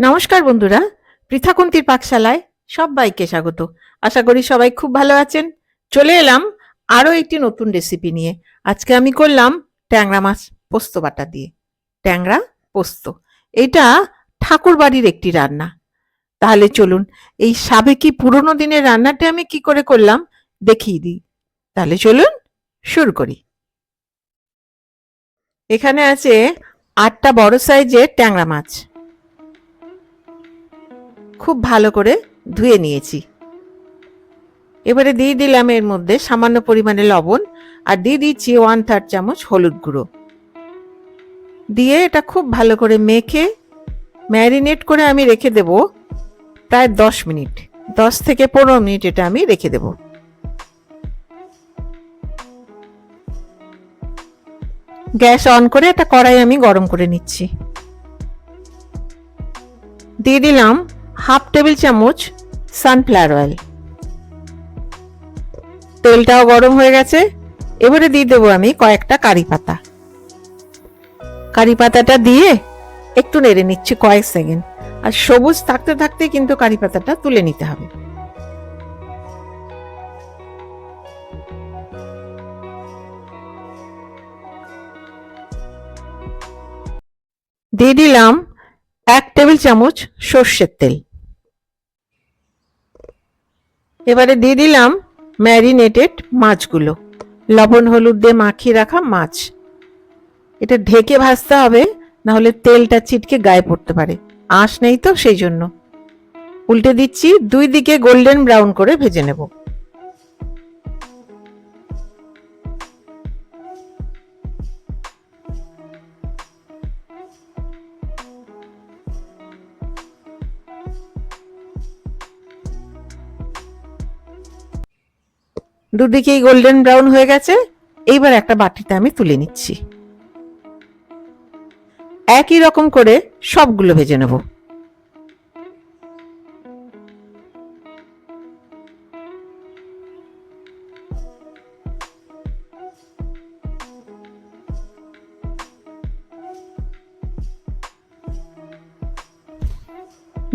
নমস্কার বন্ধুরা, পৃথাকুন্তির পাকশালায় সবাইকে স্বাগত। আশা করি সবাই খুব ভালো আছেন। চলে এলাম আরও একটি নতুন রেসিপি নিয়ে। আজকে আমি করলাম ট্যাংরা মাছ পোস্ত বাটা দিয়ে। ট্যাংরা পোস্ত, এটা ঠাকুর বাড়ির একটি রান্না। তাহলে চলুন, এই সাবেকি পুরনো দিনের রান্নাটা আমি কি করে করলাম দেখিয়ে দিই। তাহলে চলুন শুরু করি। এখানে আছে আটটা বড় সাইজের ট্যাংরা মাছ। খুব ভালো করে ধুয়ে নিয়েছি। এবারে দিয়ে দিলাম এর মধ্যে সামান্য পরিমাণে লবণ আর দিয়ে দিচ্ছি ওয়ান থার্ড চামচ হলুদ গুঁড়ো। দিয়ে এটা খুব ভালো করে মেখে ম্যারিনেট করে আমি রেখে দেব প্রায় দশ মিনিট। দশ থেকে পনেরো মিনিট এটা আমি রেখে দেব। গ্যাস অন করে একটা কড়াই আমি গরম করে নিচ্ছি। দিয়ে দিলাম হাফ টেবিল চামচ সানফ্লাওয়ার অয়েল। তেলটাও গরম হয়ে গেছে। এবারে দিয়ে দেবো আমি কয়েকটা কারি পাতা। কারি পাতাটা দিয়ে একটু নেড়ে নিচ্ছি কয়েক সেকেন্ড। আর সবুজ থাকতে থাকতে কিন্তু কারি পাতাটা তুলে নিতে হবে। দিয়ে দিলাম এক টেবিল চামচ সর্ষের তেল। এবারে দিয়ে দিলাম ম্যারিনেটেড মাছগুলো। লবণ, হলুদ দিয়ে মাখিয়ে রাখা মাছ। এটা ঢেকে ভাজতে হবে না হলে তেলটা ছিটকে গায়ে পড়তে পারে। আঁশ নেই তো, সেই জন্য। উল্টে দিচ্ছি, দুই দিকে গোল্ডেন ব্রাউন করে ভেজে নেব। দুদিকেই গোল্ডেন ব্রাউন হয়ে গেছে। এইবার একটা বাটিতে আমি তুলে নিচ্ছি। একই রকম করে সবগুলো ভেজে নেব।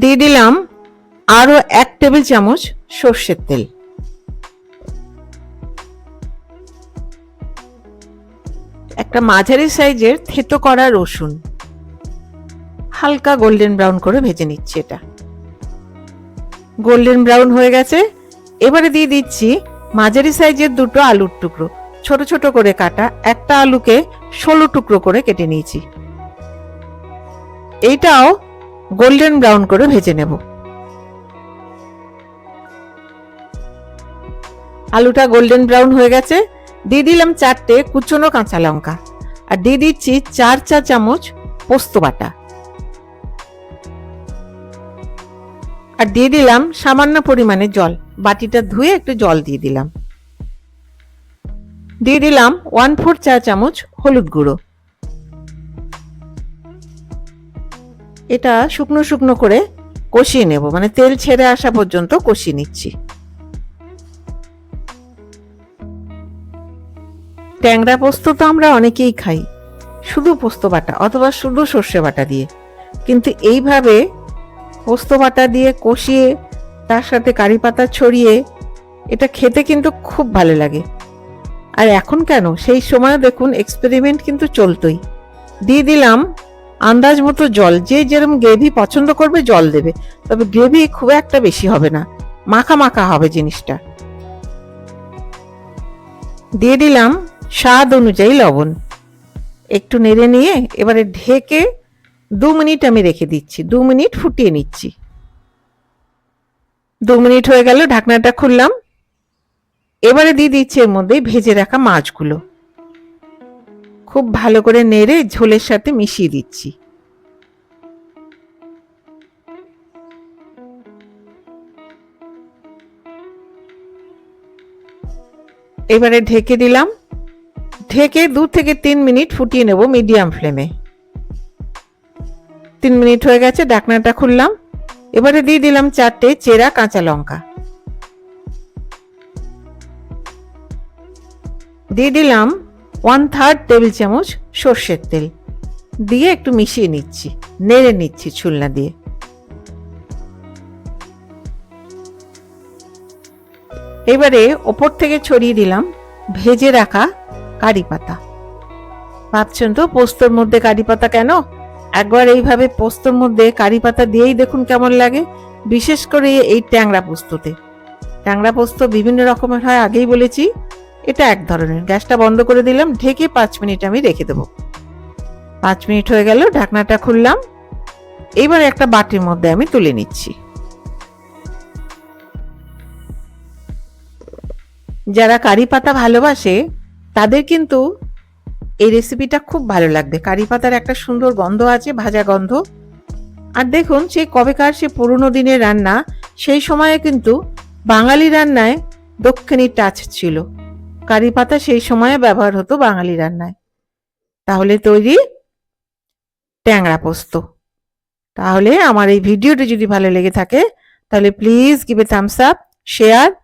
দিয়ে দিলাম আরও এক টেবিল চামচ সর্ষের তেল। একটা মাঝারি সাইজের থেতো করা রসুন। হালকা গোল্ডেন ব্রাউন করে ভেজে নিচ্ছি এটা। গোল্ডেন ব্রাউন হয়ে গেছে। এবারে দিয়ে দিচ্ছি মাঝারি সাইজের দুটো আলুর টুকরো। ছোট ছোট করে কাটা একটা আলুকে ষোলো টুকরো করে কেটে নিয়েছি। এইটাও গোল্ডেন ব্রাউন করে ভেজে নেব। আলুটা গোল্ডেন ব্রাউন হয়ে গেছে। দিয়ে দিলাম চারটে কুচনো কাঁচা লঙ্কা আর দিয়ে দিচ্ছি চার চা চামচ পোস্ত বাটা। আর দিয়ে দিলাম সামান্য পরিমাণে জল। বাটিটা ধুয়ে একটু জল দিয়ে দিলাম। দিয়ে দিলাম ওয়ান ফোর চা চামচ হলুদ গুঁড়ো। এটা শুকনো শুকনো করে কষিয়ে নেব মানে তেল ছেড়ে আসা পর্যন্ত কষিয়ে নিচ্ছি। ট্যাংরা পোস্ত তো আমরা অনেকেই খাই। শুধু পোস্ত বাটা অথবা শুধু সর্ষে বাটা দিয়ে। কিন্তু এইভাবে পোস্ত বাটা দিয়ে কষিয়ে, তার সাথে কারি পাতা ছড়িয়ে, এটা খেতে কিন্তু খুব ভালো লাগে। আর এখন কেন? সেই সময় দেখুন এক্সপেরিমেন্ট কিন্তু চলতোই। দিয়ে দিলাম আন্দাজ মতো জল। যে যেরকম গ্রেভি পছন্দ করবে জল দেবে। তবে গ্রেভি খুব একটা বেশি হবে না। মাখা মাখা হবে জিনিসটা। দিয়ে দিলাম স্বাদ অনুযায়ী লবণ। একটু নেড়ে নিয়ে এবারে ঢেকে দু মিনিট আমি রেখে দিচ্ছি, দু মিনিট ফুটিয়ে নিচ্ছি। দু মিনিট হয়ে গেল, ঢাকনাটা খুললাম। এবারে দিয়ে দিচ্ছি এর মধ্যে ভেজে রাখা মাছগুলো। খুব ভালো করে নেড়ে ঝোলের সাথে মিশিয়ে দিচ্ছি। এবারে ঢেকে দিলাম। ঢেকে দু থেকে তিন মিনিট ফুটিয়ে নেব মিডিয়াম ফ্লেমে। তিন মিনিট হয়ে গেছে, ডাকনাটা খুললাম। এবারে দিয়ে দিলাম চারটে চেরা কাঁচা লঙ্কা। দিয়ে দিলাম ওয়ান থার্ড টেবিল চামচ সর্ষের তেল। দিয়ে একটু মিশিয়ে নিচ্ছি, নেড়ে নিচ্ছি ছুলনা দিয়ে। এবারে ওপর থেকে ছড়িয়ে দিলাম ভেজে রাখা কারি পাতা ভাবছেন তো পোস্তর মধ্যে কারি পাতা কেন? একবার এইভাবে পোস্তর মধ্যে কারি পাতা দিয়েই দেখুন কেমন লাগে, বিশেষ করে এই ট্যাংরা পোস্ততে। ট্যাংরা পোস্ত বিভিন্ন রকমের হয়, আগেই বলেছি। এটা এক ধরনের। গ্যাসটা বন্ধ করে দিলাম, ঢেকে পাঁচ মিনিট আমি রেখে দেবো। পাঁচ মিনিট হয়ে গেল, ঢাকনাটা খুললাম। এবার একটা বাটির মধ্যে আমি তুলে নিচ্ছি। যারা কারি পাতা ভালোবাসে তাদের কিন্তু এই রেসিপিটা খুব ভালো লাগবে। কারি পাতার একটা সুন্দর গন্ধ আছে, ভাজা গন্ধ। আর দেখুন সেই কবেকার সে পুরনো দিনের রান্না, সেই সময়ে কিন্তু বাঙালি রান্নায় দক্ষিণী টাচ ছিল। কারি পাতা সেই সময়ে ব্যবহার হতো বাঙালি রান্নায়। তাহলে তৈরি ট্যাংরা পোস্ত। তাহলে আমার এই ভিডিওটি যদি ভালো লেগে থাকে, তাহলে please give a thumbs up share